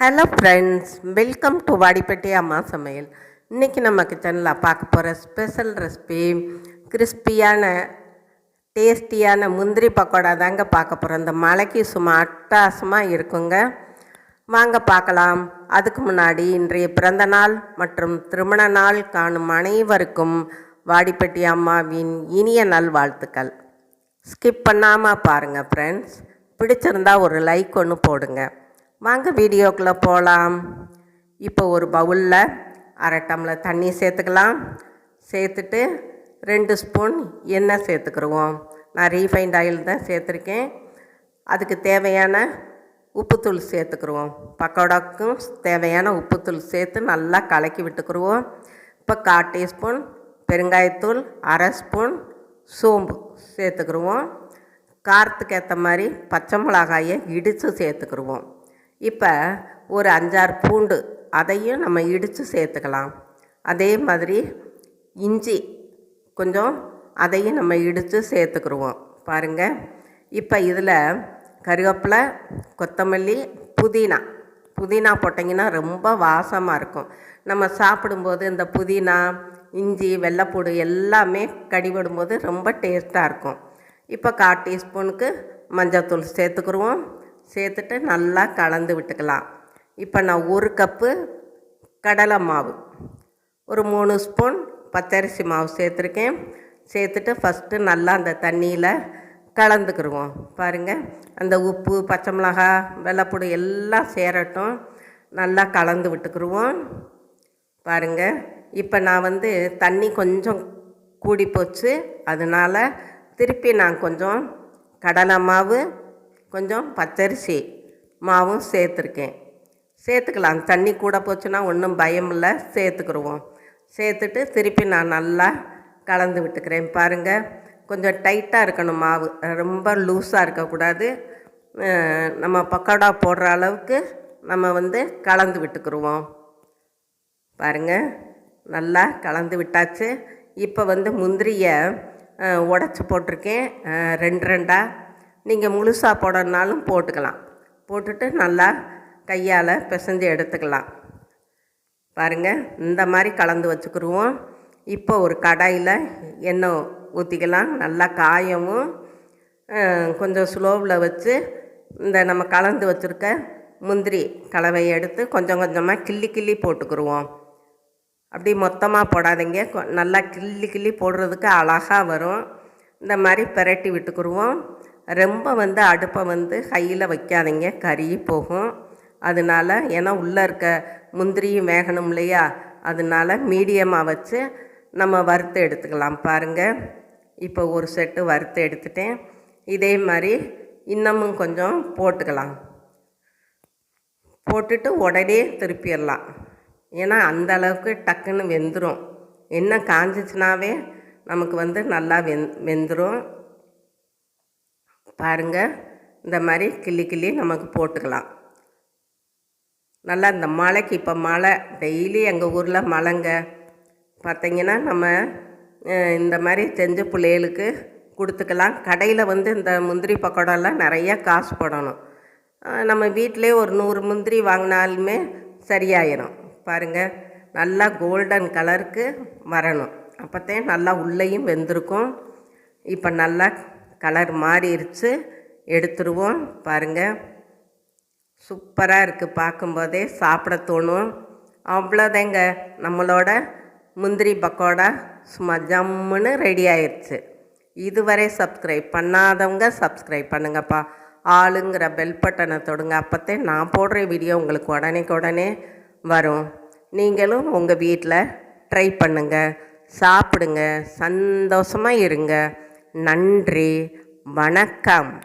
Hello friends welcome to Vadipatti அம்மா சமையல் இன்றைக்கி நம்ம கிச்சனில் பார்க்க போகிற ஸ்பெஷல் ரெசிபி கிறிஸ்பியான டேஸ்டியான முந்திரி பக்கோடா தாங்க பார்க்க போகிறோம் இந்த மலைக்கு சும்மா அட்டாசமாக இருக்குங்க. வாங்க பார்க்கலாம். அதுக்கு முன்னாடி இன்றைய பிறந்த நாள் மற்றும் திருமண நாள் காணும் அனைவருக்கும் வாடிப்பட்டி அம்மாவின் இனிய நல்வாழ்த்துக்கள். ஸ்கிப் பண்ணாமல் பாருங்கள் ஃப்ரெண்ட்ஸ் பிடிச்சிருந்தா ஒரு லைக் ஒன்று போடுங்க. வாங்க வீடியோக்குள்ளே போகலாம் இப்போ ஒரு பவுலில் அரை டம்ளர் தண்ணி சேர்த்துக்கலாம். சேர்த்துட்டு ரெண்டு ஸ்பூன் எண்ணெய் சேர்த்துக்கிடுவோம் நான் ரீஃபைண்ட் ஆயில் தான் சேர்த்துருக்கேன். அதுக்கு தேவையான உப்புத்தூள் சேர்த்துக்கிடுவோம் பக்கோடாக்கும் தேவையான உப்புத்தூள் சேர்த்து நல்லா கலக்கி விட்டுக்கிடுவோம் இப்போ கால் டீஸ்பூன் பெருங்காயத்தூள் அரை ஸ்பூன் சோம்பு சேர்த்துக்கிடுவோம் காரத்துக்கு ஏற்ற மாதிரி பச்சை மிளகாயை இடித்து சேர்த்துக்கிடுவோம் இப்போ ஒரு அஞ்சாறு பூண்டு அதையும் நம்ம இடித்து சேர்த்துக்கலாம். அதே மாதிரி இஞ்சி கொஞ்சம் அதையும் நம்ம இடித்து சேர்த்துக்குருவோம். பாருங்கள் இப்போ இதில் கருவேப்பிலை கொத்தமல்லி புதினா. புதினா போட்டிங்கன்னா ரொம்ப வாசமாக இருக்கும். நம்ம சாப்பிடும்போது இந்த புதினா இஞ்சி வெள்ளைப்பூடு எல்லாமே கடிபடும்போது ரொம்ப டேஸ்ட்டாக இருக்கும். இப்போ கால் டீஸ்பூனுக்கு மஞ்சள்தூள் சேர்த்துக்குருவோம். சேர்த்துட்டு நல்லா கலந்து விட்டுக்கலாம். இப்போ நான் ஒரு கப்பு கடலை மாவு ஒரு மூணு ஸ்பூன் பச்சரிசி மாவு சேர்த்துருக்கேன். சேர்த்துட்டு ஃபஸ்ட்டு நல்லா அந்த தண்ணியில் கலந்துக்கிடுவோம் பாருங்கள் அந்த உப்பு பச்சை மிளகா வெள்ளைப்பூடு எல்லாம் சேரட்டும். நல்லா கலந்து விட்டுக்கிடுவோம் பாருங்கள் இப்போ நான் வந்து தண்ணி கொஞ்சம் கூடி போச்சு அதனால் திருப்பி நான் கொஞ்சம் கடலை மாவு கொஞ்சம் பச்சரிசி மாவும் சேர்த்துருக்கேன். சேர்த்துக்கலாம். தண்ணி கூட போச்சுன்னா ஒன்றும் பயம் இல்லை. சேர்த்துக்கிடுவோம் சேர்த்துட்டு திருப்பி நான் நல்லா கலந்து விட்டுக்கிறேன். பாருங்கள் கொஞ்சம் டைட்டாக இருக்கணும் மாவு. ரொம்ப லூஸாக இருக்கக்கூடாது. நம்ம பக்கோடா போடுற அளவுக்கு நம்ம வந்து கலந்து விட்டுக்குருவோம். பாருங்கள் நல்லா கலந்து விட்டாச்சு. இப்போ வந்து முந்திரியை உடச்சி போட்டிருக்கேன். ரெண்டு ரெண்டாக நீங்கள் முழுசாக போடணுனாலும் போட்டுக்கலாம். போட்டுட்டு நல்லா கையால் பிசைஞ்சு எடுத்துக்கலாம். பாருங்கள் இந்த மாதிரி கலந்து வச்சுக்கிடுவோம் இப்போ ஒரு கடாயில் எண்ணெய் ஊற்றிக்கலாம் நல்லா காயவும் கொஞ்சம் ஸ்லோவில் வச்சு இந்த நம்ம கலந்து வச்சுருக்க முந்திரி கலவையை எடுத்து கொஞ்சம் கொஞ்சமாக கிள்ளி கிள்ளி போட்டுக்கிடுவோம் அப்படி மொத்தமாக போடாதீங்க. நல்லா கிள்ளி கிள்ளி போடுறதுக்கு அழகாக வரும். இந்த மாதிரி பெரட்டி விட்டுக்குருவோம். ரொம்ப வந்து அடுப்பை வந்து ஹையில் வைக்காதீங்க. கறி போகும். அதனால ஏன்னா உள்ளே இருக்க முந்திரியும் வேகணும் இல்லையா? அதனால மீடியமாக வச்சு நம்ம வறுத்து எடுத்துக்கலாம் பாருங்கள் இப்போ ஒரு செட்டு வறுத்து எடுத்துட்டேன். இதே மாதிரி இன்னமும் கொஞ்சம் போட்டுக்கலாம். போட்டுட்டு உடனே திருப்பிடலாம். ஏன்னா அந்த அளவுக்கு டக்குன்னு வெந்துடும் என்ன காஞ்சிச்சுனாவே நமக்கு வந்து நல்லா வெந் வெந்துடும் பாருங்கள் இந்த மாதிரி கிள்ளி கிள்ளி நமக்கு போட்டுக்கலாம். நல்லா இந்த மழைக்கு இப்போ மழை டெய்லி எங்கள் ஊரில் மழைங்க. பார்த்திங்கன்னா நம்ம இந்த மாதிரி செஞ்ச பிள்ளைகளுக்கு கொடுத்துக்கலாம். கடையில் வந்து இந்த முந்திரி பக்கோடாலாம் நிறையா காசு போடணும். நம்ம வீட்டிலே ஒரு நூறு முந்திரி வாங்கினாலுமே சரியாயிடும் பாருங்கள் நல்லா கோல்டன் கலருக்கு வரணும். அப்போத்தே நல்லா உள்ளேயும் வெந்திருக்கும். இப்போ நல்லா கலர் மாறிடுச்சு எடுத்துருவோம். பாருங்கள் சூப்பராக இருக்குது பார்க்கும்போதே. சாப்பிட தோணும். அவ்வளோதாங்க. நம்மளோட முந்திரி பக்கோடா சும்மா ஜம்முன்னு ரெடி ஆயிடுச்சு இதுவரை சப்ஸ்கிரைப் பண்ணாதவங்க சப்ஸ்கிரைப் பண்ணுங்கப்பா. ஆளுங்கிற பெல் பட்டனை தொடுங்க. அப்போத்தே நான் போடுற வீடியோ உங்களுக்கு உடனே உடனே வரும். நீங்களும் உங்கள் வீட்டில் ட்ரை பண்ணுங்கள் சாப்பிடுங்க. சந்தோஷமாக இருங்க. நன்றி வணக்கம்.